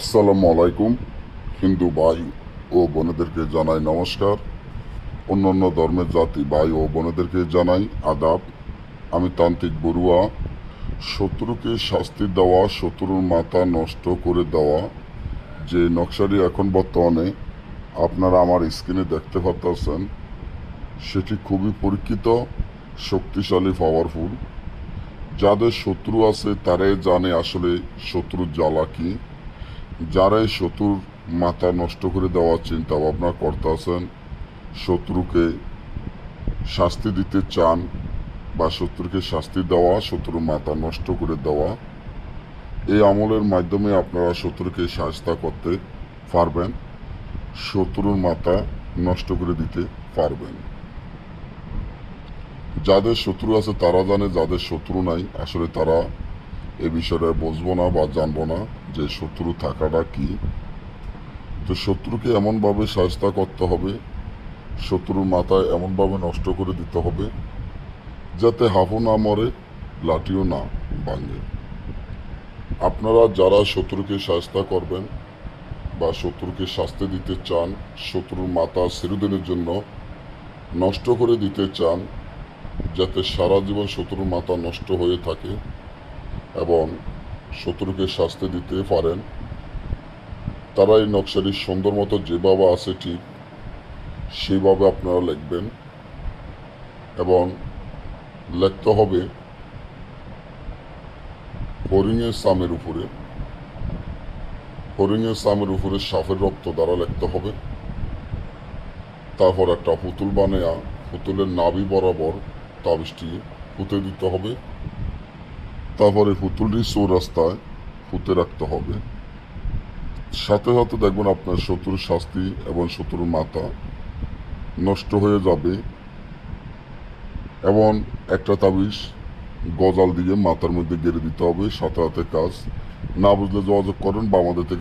আসসালামু আলাইকুম, হিন্দু ভাই ও বোনেদেরকে জানাই নমস্কার। অন্যান্য ধর্মের জাতি ভাই ও বোনেদেরকে জানাই আদাব। আমি তান্ত্রিক বড়ুয়া, শত্রুকে শাস্তি দেওয়া, শত্রুর মাথা নষ্ট করে দেওয়া, যে নকশাটি এখন বর্তমানে আপনারা আমার স্ক্রিনে দেখতে পাচ্ছেন সেটি খুবই পরীক্ষিত, শক্তিশালী পাওয়ারফুল যাদের শত্রু আছে, তারাই জানে আসলে শত্রুর জ্বালা কি। যারাই শত্রুর মাথা নষ্ট করে দেওয়ার চিন্তা ভাবনা করতেছেন শত্রুকে শাস্তি দিতে চান বা শত্রুকে শাস্তি দেওয়া, শত্রুর মাথা নষ্ট করে দেওয়া, এই আমলের মাধ্যমে আপনারা শত্রুকে সাহস্তা করতে পারবেন, শত্রুর মাথা নষ্ট করে দিতে পারবেন। যাদের শত্রু আছে তারা জানে, যাদের শত্রু নাই, আসলে তারা এ বিষয়ে বুঝব না বা জানব না যে শত্রু থাকাটা কি। তো শত্রুকে এমনভাবে সাহস্তা করতে হবে, শত্রুর মাথায় এমনভাবে নষ্ট করে দিতে হবে, যাতে হাফু না মরে, লাঠিও না ভাঙে। আপনারা যারা শত্রুকে সাহস্তা করবেন বা শত্রুকে শাস্তি দিতে চান, শত্রুর মাথা চিরদিনের জন্য নষ্ট করে দিতে চান, যাতে সারা জীবন শত্রুর মাথা নষ্ট হয়ে থাকে এবং শত্রুকে শাস্তি দিতে পারেন। তারা এই নকশাটি সুন্দর মতো যেভাবে আছে ঠিক সেইভাবে আপনারা লিখবেন এবং লিখতে হবে হরিণের সামের উপরে। হরিণের সামের উপরে সাপের রক্ত দ্বারা লিখতে হবে। তারপর একটা পুতুল বানায়া পুতুলের নাভি বরাবর তাবিজটি পুঁতে দিতে হবে। তারপরে পুতুলটি চৌরাস্তায় পুঁতে রাখতে হবে। সাথে সাথে দেখবেন আপনার শত্রুর শাস্তি এবং শত্রুর মাথা নষ্ট হয়ে যাবে এবং একটা তাবিজ গজাল দিয়ে মাথার মধ্যে গেড়ে দিতে হবে, সাথে সাথে কাজ। না বুঝলে যোগাযোগ করেন বা আমাদের থেকে